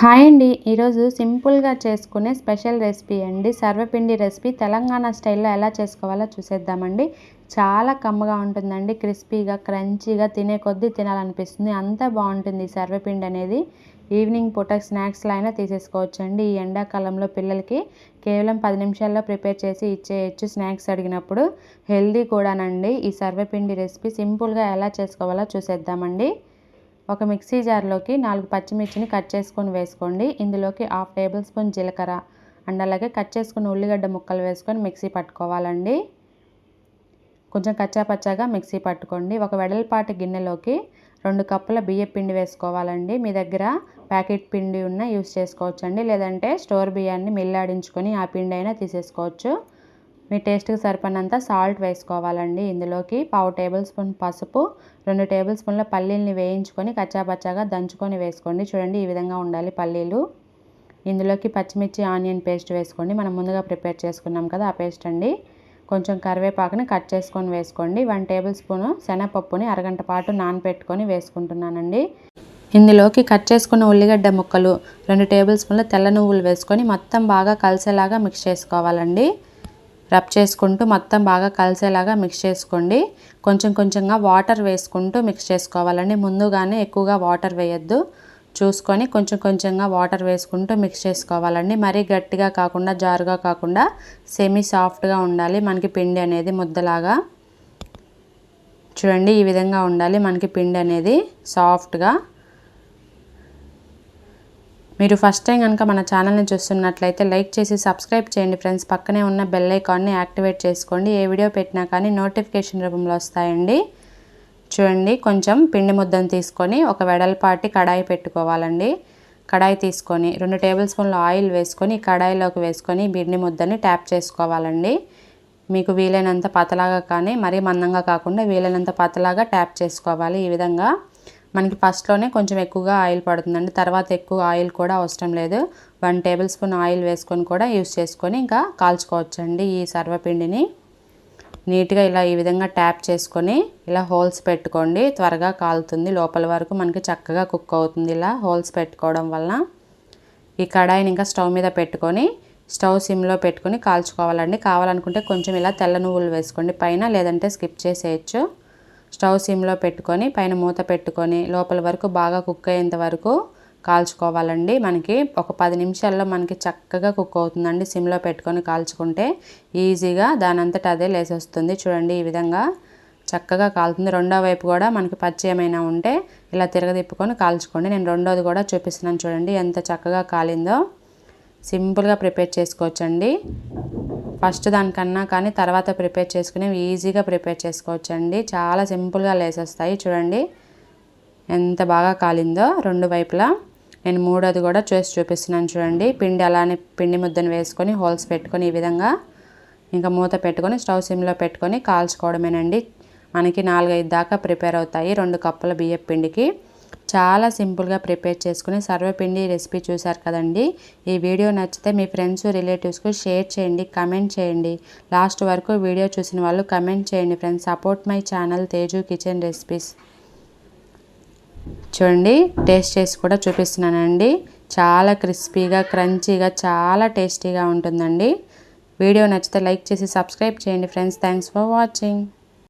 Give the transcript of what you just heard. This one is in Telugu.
హాయ్ అండి. ఈరోజు సింపుల్గా చేసుకునే స్పెషల్ రెసిపీ అండి. సర్వపిండి రెసిపీ తెలంగాణ స్టైల్లో ఎలా చేసుకోవాలో చూసేద్దామండి. చాలా కమ్మగా ఉంటుందండి. క్రిస్పీగా క్రంచీగా తినే కొద్దీ తినాలనిపిస్తుంది. అంత బాగుంటుంది ఈ సర్వపిండి అనేది. ఈవినింగ్ పూట స్నాక్స్లో అయినా తీసేసుకోవచ్చండి. ఈ ఎండాకాలంలో పిల్లలకి కేవలం పది నిమిషాల్లో ప్రిపేర్ చేసి ఇచ్చేయచ్చు స్నాక్స్ అడిగినప్పుడు. హెల్దీ కూడానండి. ఈ సర్వపిండి రెసిపీ సింపుల్గా ఎలా చేసుకోవాలో చూసేద్దామండి. ఒక మిక్సీ జార్లోకి నాలుగు పచ్చిమిర్చిని కట్ చేసుకొని వేసుకోండి. ఇందులోకి హాఫ్ టేబుల్ స్పూన్ జీలకర్ర అండ్ అలాగే కట్ చేసుకుని ఉల్లిగడ్డ ముక్కలు వేసుకొని మిక్సీ పట్టుకోవాలండి. కొంచెం కచ్చాపచ్చాగా మిక్సీ పట్టుకోండి. ఒక వెడల్పాటి గిన్నెలోకి రెండు కప్పుల బియ్యం పిండి వేసుకోవాలండి. మీ దగ్గర ప్యాకెట్ పిండి ఉన్న యూస్ చేసుకోవచ్చండి. లేదంటే స్టోర్ బియ్యాన్ని మిల్లాడించుకొని ఆ పిండి అయినా తీసేసుకోవచ్చు. మీ టేస్ట్కి సరిపడినంత సాల్ట్ వేసుకోవాలండి. ఇందులోకి పావు టేబుల్ స్పూన్ పసుపు రెండు టేబుల్ స్పూన్ల పల్లీల్ని వేయించుకొని కచ్చాపచ్చాగా దంచుకొని వేసుకోండి. చూడండి ఈ విధంగా ఉండాలి పల్లీలు. ఇందులోకి పచ్చిమిర్చి ఆనియన్ పేస్ట్ వేసుకోండి. మనం ముందుగా ప్రిపేర్ చేసుకున్నాం కదా ఆ పేస్ట్ అండి. కొంచెం కరివేపాకుని కట్ చేసుకొని వేసుకోండి. వన్ టేబుల్ స్పూన్ శనగపప్పుని అరగంట పాటు నానబెట్టుకొని వేసుకుంటున్నానండి. ఇందులోకి కట్ చేసుకున్న ఉల్లిగడ్డ ముక్కలు రెండు టేబుల్ స్పూన్ల తెల్ల నువ్వులు వేసుకొని మొత్తం బాగా కలిసేలాగా మిక్స్ చేసుకోవాలండి. రబ్ చేసుకుంటూ మొత్తం బాగా కలిసేలాగా మిక్స్ చేసుకోండి. కొంచెం కొంచెంగా వాటర్ వేసుకుంటూ మిక్స్ చేసుకోవాలండి. ముందుగానే ఎక్కువగా వాటర్ వేయద్దు. చూసుకొని కొంచెం కొంచెంగా వాటర్ వేసుకుంటూ మిక్స్ చేసుకోవాలండి. మరీ గట్టిగా కాకుండా జారుగా కాకుండా సెమీ సాఫ్ట్గా ఉండాలి. మనకి పిండి అనేది ముద్దలాగా. చూడండి ఈ విధంగా ఉండాలి. మనకి పిండి అనేది సాఫ్ట్గా మీరు ఫస్ట్ టైం కనుక మన ఛానల్ని చూస్తున్నట్లయితే లైక్ చేసి సబ్స్క్రైబ్ చేయండి ఫ్రెండ్స్ పక్కనే ఉన్న బెల్ ఐకాన్ని యాక్టివేట్ చేసుకోండి. ఏ వీడియో పెట్టినా కానీ నోటిఫికేషన్ రూపంలో వస్తాయండి. చూడండి కొంచెం పిండి ముద్దను తీసుకొని ఒక వెడల్పాటి కడాయి పెట్టుకోవాలండి. కడాయి తీసుకొని రెండు టేబుల్ స్పూన్ల ఆయిల్ వేసుకొని కడాయిలోకి వేసుకొని పిండి ముద్దని ట్యాప్ చేసుకోవాలండి. మీకు వీలైనంత పతలాగా కానీ మరీ మందంగా కాకుండా వీలైనంత పతలాగా ట్యాప్ చేసుకోవాలి ఈ విధంగా. మనకి ఫస్ట్లోనే కొంచెం ఎక్కువగా ఆయిల్ పడుతుందండి. తర్వాత ఎక్కువ ఆయిల్ కూడా అవసరం లేదు. వన్ టేబుల్ స్పూన్ ఆయిల్ వేసుకొని కూడా యూస్ చేసుకొని ఇంకా కాల్చుకోవచ్చండి ఈ సర్వపిండిని. నీట్గా ఇలా ఈ విధంగా ట్యాప్ చేసుకొని ఇలా హోల్స్ పెట్టుకోండి. త్వరగా కాలుతుంది. లోపల వరకు మనకి చక్కగా కుక్ అవుతుంది ఇలా హోల్స్ పెట్టుకోవడం వలన. ఈ కడాయిని ఇంకా స్టవ్ మీద పెట్టుకొని స్టవ్ సిమ్లో పెట్టుకొని కాల్చుకోవాలండి. కావాలనుకుంటే కొంచెం ఇలా తెల్ల నువ్వులు వేసుకోండి. పైన లేదంటే స్కిప్ చేసేయచ్చు. స్టవ్ సిమ్లో పెట్టుకొని పైన మూత పెట్టుకొని లోపల వరకు బాగా కుక్ అయ్యేంత వరకు కాల్చుకోవాలండి. మనకి ఒక పది నిమిషాల్లో మనకి చక్కగా కుక్ అవుతుందండి సిమ్లో పెట్టుకొని కాల్చుకుంటే. ఈజీగా దానంతట అదే లేసొస్తుంది. చూడండి ఈ విధంగా చక్కగా కాలుతుంది. రెండో వైపు కూడా మనకి పచ్చి ఏమైనా ఉంటే ఇలా తిరగదిప్పుకొని కాల్చుకోండి. నేను రెండోది కూడా చూపిస్తున్నాను చూడండి ఎంత చక్కగా కాలిందో. సింపుల్గా ప్రిపేర్ చేసుకోవచ్చండి. ఫస్ట్ దానికన్నా కానీ తర్వాత ప్రిపేర్ చేసుకునేవి ఈజీగా ప్రిపేర్ చేసుకోవచ్చు అండి చాలా సింపుల్గా లేసేస్తాయి. చూడండి. ఎంత బాగా కాలిందో రెండు వైపులా. నేను మూడోది కూడా చేసి చూపిస్తున్నాను చూడండి. పిండి అలానే పిండి ముద్దను వేసుకొని హోల్స్ పెట్టుకొని ఈ విధంగా ఇంకా మూత పెట్టుకొని స్టవ్ సిమ్లో పెట్టుకొని కాల్చుకోవడమేనండి. మనకి నాలుగైదు దాకా ప్రిపేర్ అవుతాయి రెండు కప్పుల బియ్యం పిండికి. చాలా సింపుల్గా ప్రిపేర్ చేసుకుని సర్వపిండి రెసిపీ చూశారు కదండి. ఈ వీడియో నచ్చితే మీ ఫ్రెండ్స్ రిలేటివ్స్కు షేర్ చేయండి కమెంట్ చేయండి. లాస్ట్ వరకు వీడియో చూసిన వాళ్ళు కమెంట్ చేయండి friends. Support my channel Teju kitchen recipes. చూడండి టేస్ట్ చేసి కూడా చూపిస్తున్నానండి. చాలా క్రిస్పీగా క్రంచీగా చాలా టేస్టీగా ఉంటుందండి. వీడియో నచ్చితే లైక్ చేసి సబ్స్క్రైబ్ చేయండి ఫ్రెండ్స్. Thanks for watching.